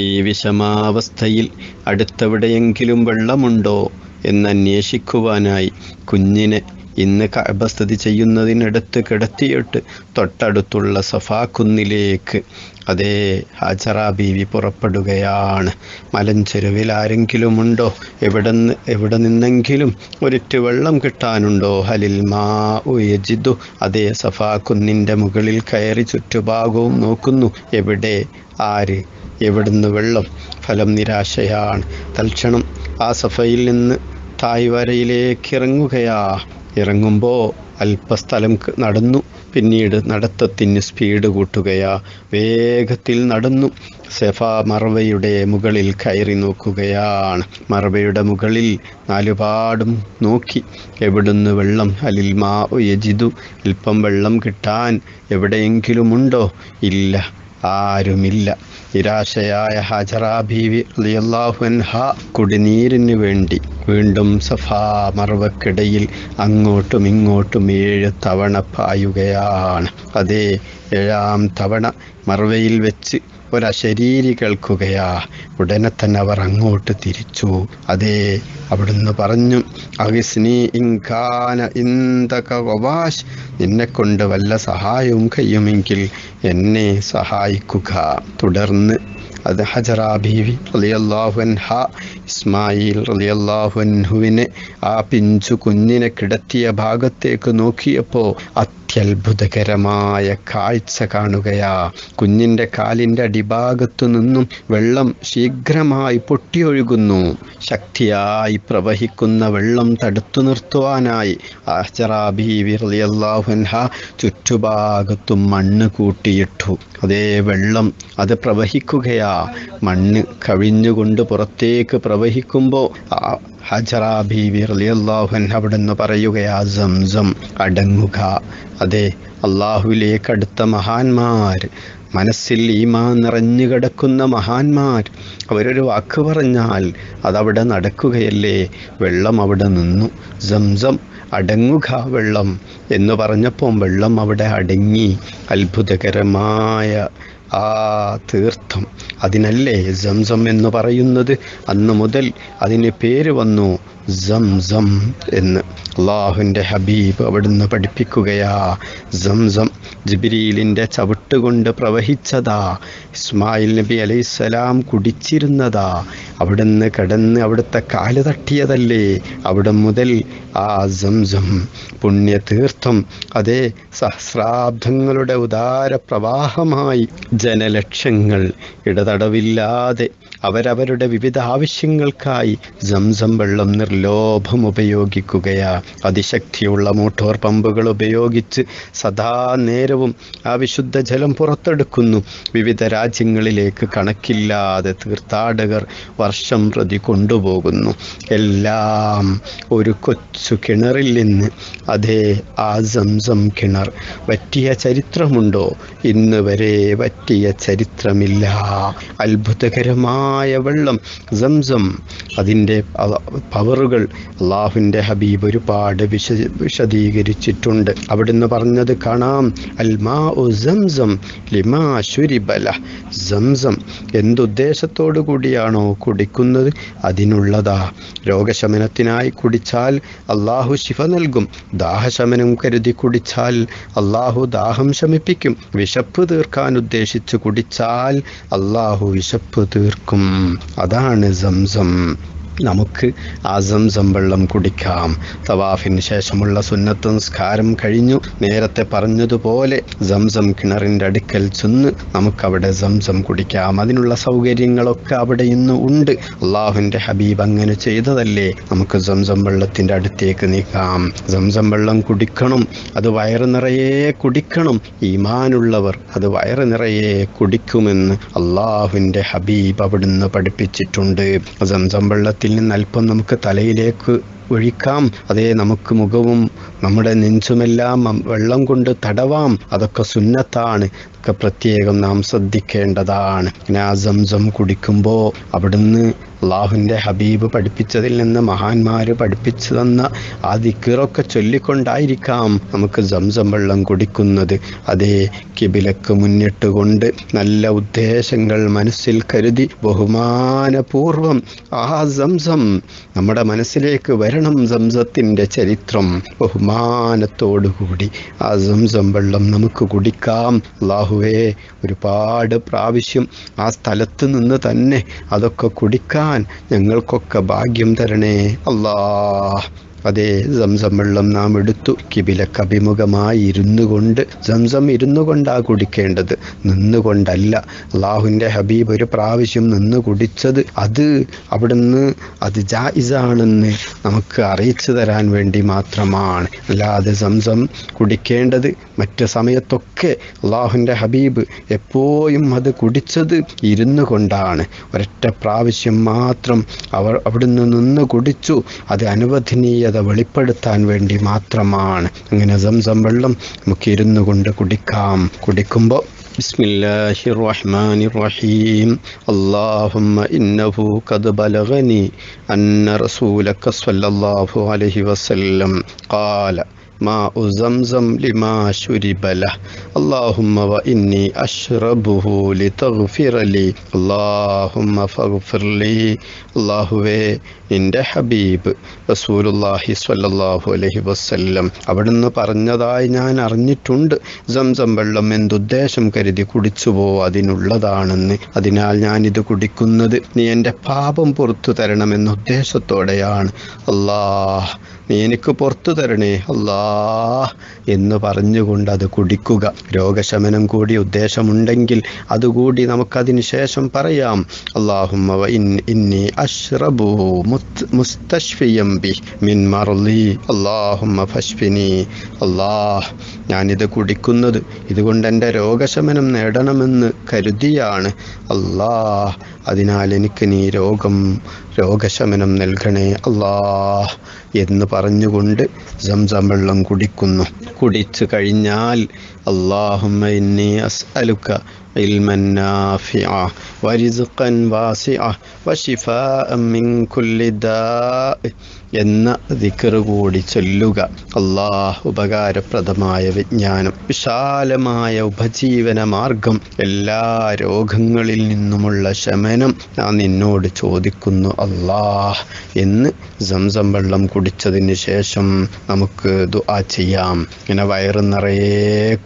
ഈ വിഷമാവസ്ഥയിൽ അടുത്തെവിടെയെങ്കിലും വെള്ളമുണ്ടോ എന്നന്വേഷിക്കുവാനായി കുഞ്ഞിനെ ഇന്ന് കഅബ സ്ഥിതി ചെയ്യുന്നതിനടുത്ത് കിടത്തിയിട്ട് തൊട്ടടുത്തുള്ള സഫാ കുന്നിലേക്ക് അതേ ഹാജറ ബീവി പുറപ്പെടുകയാണ്. മലഞ്ചെരുവിൽ ആരെങ്കിലും ഉണ്ടോ? എവിടെ എവിടെ നിന്നെങ്കിലും ഒരിറ്റ് വെള്ളം കിട്ടാനുണ്ടോ? ഹലിൽ മാ ഉയജിദു അതേ സഫാ കുന്നിന്റെ മുകളിൽ കയറി ചുറ്റുഭാഗവും നോക്കുന്നു. എവിടെ? ആര്? എവിടുന്ന് വെള്ളം ഫലം നിരാശയാണ്. തൽക്ഷണം ആ സഫയിൽ നിന്ന് തായ്വരയിലേക്ക് ഇറങ്ങുകയാ ഇറങ്ങുമ്പോൾ അല്പസ്ഥലം നടന്നു. പിന്നീട് നടത്തത്തിന് സ്പീഡ് കൂട്ടുകയാ. വേഗത്തിൽ നടന്നു. സെഫ മറവയുടെ മുകളിൽ കയറി നോക്കുകയാണ്. മറവയുടെ മുകളിൽ നാലുപാടും നോക്കി. എവിടുന്ന് വെള്ളം അലിൽ മാ യജിതു അല്പം വെള്ളം കിട്ടാൻ എവിടെയെങ്കിലുമുണ്ടോ? ഇല്ല. ആരുമില്ല. നിരാശയായ ഹജറ ബീവി റളിയല്ലാഹു അൻഹ കുടിനീരിന് വേണ്ടി വീണ്ടും സഫാ മറവക്കിടയിൽ അങ്ങോട്ടും ഇങ്ങോട്ടും ഏഴ് തവണ പായുകയാണ്. അതേ ഏഴാം തവണ മറവയിൽ വെച്ച് ഒരശരീരി കേൾക്കുകയാ ഉടനെ തന്നെ അവർ അങ്ങോട്ട് തിരിച്ചു. അതേ അവിടുന്ന് പറഞ്ഞു നിന്നെ കൊണ്ട് വല്ല സഹായവും കഴിയുമെങ്കിൽ എന്നെ സഹായിക്കുക. തുടർന്ന് അത് ഹജറാ ബീവി റളിയല്ലാഹു അൻഹ ഇസ്മായിൽ റളിയല്ലാഹു അൻഹുവിനെ ആ പിഞ്ചു കുഞ്ഞിനെ കിടത്തിയ ഭാഗത്തേക്ക് നോക്കിയപ്പോൾ അത്യത്ഭുതകരമായ കാഴ്ച കാണുകയാ. കുഞ്ഞിന്റെ കാലിന്റെ അടിഭാഗത്തു നിന്നും വെള്ളം ശീഘ്രമായി പൊട്ടിയൊഴുകുന്നു. ശക്തിയായി പ്രവഹിക്കുന്ന വെള്ളം തടുത്തു നിർത്തുവാനായി. അൻഹ ചുറ്റുഭാഗത്തും മണ്ണ് കൂട്ടിയിട്ടു. അതേ വെള്ളം അത് പ്രവഹിക്കുകയാ. മണ്ണ് കവിഞ്ഞുകൊണ്ട് പുറത്തേക്ക് പ്രവഹിക്കുമ്പോൾ അവിടുന്ന് പറയുകയാ സംസം അടങ്ങുക. അതെ അള്ളാഹുവിലേക്ക് അടുത്ത മഹാന്മാർ മനസ്സിൽ ഈമാൻ നിറഞ്ഞു കിടക്കുന്ന മഹാന്മാർ അവരൊരു വാക്ക് പറഞ്ഞാൽ അതവിടെ നടക്കുകയല്ലേ? വെള്ളം അവിടെ നിന്നു. സംസം അടങ്ങുക വെള്ളം എന്ന് പറഞ്ഞപ്പോൾ വെള്ളം അവിടെ അടങ്ങി. അത്ഭുതകരമായ ആ തീർത്ഥം. അതിനല്ലേ സംസം എന്ന് പറയുന്നത്? അന്ന് മുതൽ അതിന് പേര് വന്നു സംസം എന്ന്. അള്ളാഹുവിന്റെ ഹബീബ് അവിടുന്ന് പഠിപ്പിക്കുകയാ സംസം ജിബിരിയിലിന്റെ ചവിട്ടുകൊണ്ട് പ്രവഹിച്ചതാ ഇസ്മായിൽ നബി അലൈഹിസ്സലാം കുടിച്ചിരുന്നതാ അവിടുന്ന് കടന്ന് അവിടുത്തെ കാൽ തട്ടിയതല്ലേ? അവിടെ മുതൽ ആ സംസം പുണ്യതീർത്ഥം അതേ സഹസ്രാബ്ദങ്ങളുടെ ഉദാര പ്രവാഹമായി ജനലക്ഷങ്ങൾ ഇടതടവില്ലാതെ അവരവരുടെ വിവിധ ആവശ്യങ്ങൾക്കായി സംസം വെള്ളം നിർലോഭം ഉപയോഗിക്കുകയാ. അതിശക്തിയുള്ള മോട്ടോർ പമ്പുകൾ ഉപയോഗിച്ച് സദാ നേരവും ആ വിശുദ്ധ ജലം പുറത്തെടുക്കുന്നു. വിവിധ രാജ്യങ്ങളിലേക്ക് കണക്കില്ലാതെ തീർത്ഥാടകർ വർഷം പ്രതി കൊണ്ടുപോകുന്നു. എല്ലാം ഒരു കൊച്ചു കിണറിൽ നിന്ന് അതേ ആ സംസം കിണർ വറ്റിയ ചരിത്രമുണ്ടോ? ഇന്ന് വരെ വറ്റിയ ചരിത്രമില്ല. അത്ഭുതകരമായ വെള്ളം സംസം. അതിന്റെ പവറുകൾ അള്ളാഹുവിന്റെ ഹബീബ് ഒരുപാട് വിശ വിശദീകരിച്ചിട്ടുണ്ട്. അവിടുന്ന് പറഞ്ഞത് കാണാം. അൽമാ ഉ സംസം ലിമാ ശുരിബല സംസം എന്തുദ്ദേശത്തോടു കൂടിയാണോ കുടിക്കുന്നത്? അതിനുള്ളതാ. രോഗശമനത്തിനായി കുടിച്ചാൽ അള്ളാഹു ശിഫ നൽകും. ദാഹശമനം കരുതി കുടിച്ചാൽ അള്ളാഹു ദാഹം ശമിപ്പിക്കും. വിശപ്പ് തീർക്കാൻ ഉദ്ദേശിച്ച് കുടിച്ചാൽ അള്ളാഹു വിശപ്പ് തീർക്കും. അതാണ് സംസം. നമുക്ക് അസം വെള്ളം കുടിക്കാം. തവാഫിന് ശേഷമുള്ള സുന്നത്ത് നിസ്കാരം കഴിഞ്ഞു. നേരത്തെ പറഞ്ഞതുപോലെ സംസം കിണറിന്റെ അടുക്കൽ ചെന്ന് നമുക്കവിടെ സംസം കുടിക്കാം. അതിനുള്ള സൗകര്യങ്ങളൊക്കെ അവിടെ ഇന്ന് ഉണ്ട്. അള്ളാഹുവിന്റെ ഹബീബ് അങ്ങനെ ചെയ്തതല്ലേ? നമുക്ക് സംസം വെള്ളത്തിന്റെ അടുത്തേക്ക് നീക്കാം. സംസം വെള്ളം കുടിക്കണം അത് വയറ് നിറയെ കുടിക്കണം. ഈമാനുള്ളവർ അത് വയറ് നിറയെ കുടിക്കുമെന്ന് അള്ളാഹുവിന്റെ ഹബീബ് അവിടുന്ന് പഠിപ്പിച്ചിട്ടുണ്ട്. സംസം വെള്ളത്തിൽ നിന്ന് അല്പം നമുക്ക് തലയിലേക്ക് ഒഴിക്കാം. അതേ നമുക്ക് മുഖവും നമ്മുടെ നെഞ്ചുമെല്ലാം വെള്ളം കൊണ്ട് തടവാം. അതൊക്കെ സുന്നത്താണ്. ഒക്കെ പ്രത്യേകം നാം ശ്രദ്ധിക്കേണ്ടതാണ്. പിന്നെ ആ സംസം കുടിക്കുമ്പോൾ അവിടുന്ന് അള്ളാഹുവിന്റെ ഹബീബ് പഠിപ്പിച്ചതിൽ നിന്ന് മഹാന്മാർ പഠിപ്പിച്ചു തന്ന ആ ദിക്കറൊക്കെ ചൊല്ലിക്കൊണ്ടായിരിക്കാം നമുക്ക് സംസം വെള്ളം കുടിക്കുന്നത്. അതേ കിബിലക്ക് മുന്നിട്ടുകൊണ്ട് നല്ല ഉദ്ദേശങ്ങൾ മനസ്സിൽ കരുതി ബഹുമാനപൂർവം ആ സംസം നമ്മുടെ മനസ്സിലേക്ക് വരണം സംസത്തിന്റെ ചരിത്രം. ബഹുമാനത്തോടുകൂടി ആ സംസം വെള്ളം നമുക്ക് കുടിക്കാം. അള്ളാഹുവേ ഒരുപാട് പ്രാവശ്യം ആ സ്ഥലത്ത് നിന്ന് തന്നെ അതൊക്കെ കുടിക്കാൻ ഞങ്ങൾക്കൊക്കെ ഭാഗ്യം തരണേ. അല്ലാ അതേ സംസം വെള്ളം നാം എടുത്തു കിബിലക്ക് അഭിമുഖമായി ഇരുന്നു കൊണ്ട് സംസം ഇരുന്നു കൊണ്ടാ കുടിക്കേണ്ടത്. നിന്നുകൊണ്ടല്ല. അള്ളാഹുവിന്റെ ഹബീബ് ഒരു പ്രാവശ്യം നിന്ന് കുടിച്ചത് അത് അവിടുന്ന് അത് ജായിസാണെന്ന് നമുക്ക് അറിയിച്ചു തരാൻ വേണ്ടി മാത്രമാണ്. അല്ലാതെ സംസം കുടിക്കേണ്ടത് മറ്റു സമയത്തൊക്കെ അള്ളാഹുവിന്റെ ഹബീബ് എപ്പോഴും അത് കുടിച്ചത് ഇരുന്നു കൊണ്ടാണ് ഒരൊറ്റ പ്രാവശ്യം മാത്രം അവർ അവിടുന്ന് നിന്ന് കുടിച്ചു. അത് അനുവദനീയത വെളിപ്പെടുത്താൻ വേണ്ടി മാത്രമാണ് അങ്ങനെ സംസം വെള്ളം നമുക്ക് ഇരുന്നു കൊണ്ട് കുടിക്കാം കുടിക്കുമ്പോൾ بسم الله الرحمن الرحيم اللهم إنه قد بلغني أن رسولك صلى الله عليه وسلم قال ماء زمزم لما شرب له اللهم وإني أشربه لتغفر لي اللهم فاغفر لي അള്ളാഹുവേ നിന്റെ ഹബീബ് റസൂലുല്ലാഹി സ്വല്ലല്ലാഹു അലൈഹി വസല്ലം അവിടുന്ന് പറഞ്ഞതായി ഞാൻ അറിഞ്ഞിട്ടുണ്ട് സംസം വെള്ളം എന്തുദ്ദേശം കരുതി കുടിച്ചുപോ അതിനുള്ളതാണെന്ന് അതിനാൽ ഞാനിത് കുടിക്കുന്നത് നീ എൻ്റെ പാപം പുറത്തു തരണമെന്ന ഉദ്ദേശത്തോടെയാണ് അല്ലാഹ് നീ എനിക്ക് പുറത്തു തരണേ അല്ലാ എന്ന് പറഞ്ഞുകൊണ്ട് അത് കുടിക്കുക. രോഗശമനം കൂടി ഉദ്ദേശമുണ്ടെങ്കിൽ അതുകൂടി നമുക്കതിന് ശേഷം പറയാം. അള്ളാഹുമ്മ ഇന്നി ബി മിൻ മർലി. ഞാനിത് കുടിക്കുന്നത് ഇതുകൊണ്ട് എന്റെ രോഗശമനം നേടണമെന്ന് കരുതിയാണ്. അല്ലാഹ് അതിനാൽ എനിക്ക് നീ രോഗം രോഗശമനം നൽകണേ അല്ലാ എന്ന് പറഞ്ഞുകൊണ്ട് സംസം വെള്ളം കുടിക്കുന്നു. കുടിച്ചു കഴിഞ്ഞാൽ അള്ളാഹുമ്മ ഇന്നി അസ്അലുക علما نافعا ورزقا واسعا وشفاء من كل داء എന്ന ദിക്കറ് കൂടി ചൊല്ലുക അള്ളാഹ് ഉപകാരപ്രദമായ വിജ്ഞാനം വിശാലമായ ഉപജീവന മാർഗം എല്ലാ രോഗങ്ങളിൽ നിന്നുമുള്ള ശമനം ഞാൻ നിന്നോട് ചോദിക്കുന്നു അള്ളാഹ് എന്ന് സംസം വെള്ളം കുടിച്ചതിന് ശേഷം നമുക്ക് ദുആ ചെയ്യാം ഇങ്ങനെ വയറ് നിറയെ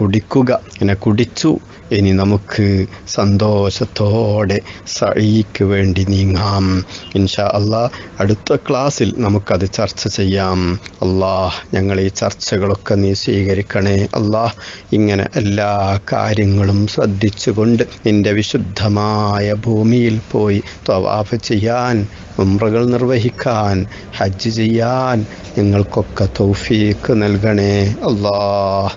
കുടിക്കുക. ഇങ്ങനെ കുടിച്ചു. ഇനി നമുക്ക് സന്തോഷത്തോടെ സഴിക്ക് വേണ്ടി നീങ്ങാം. ഇൻഷാ അള്ളാ അടുത്ത ക്ലാസ്സിൽ നമുക്കത് ചർച്ച ചെയ്യാം. അള്ളാഹ് ഞങ്ങൾ ഈ ചർച്ചകളൊക്കെ നീ സ്വീകരിക്കണേ. അള്ളാഹ് ഇങ്ങനെ എല്ലാ കാര്യങ്ങളും ശ്രദ്ധിച്ചുകൊണ്ട് നിന്റെ വിശുദ്ധമായ ഭൂമിയിൽ പോയി തവാഫ് ചെയ്യാൻ ഉമ്രകൾ നിർവഹിക്കാൻ ഹജ്ജ് ചെയ്യാൻ ഞങ്ങൾക്കൊക്കെ തൗഫീക്ക് നൽകണേ. അള്ളാഹ്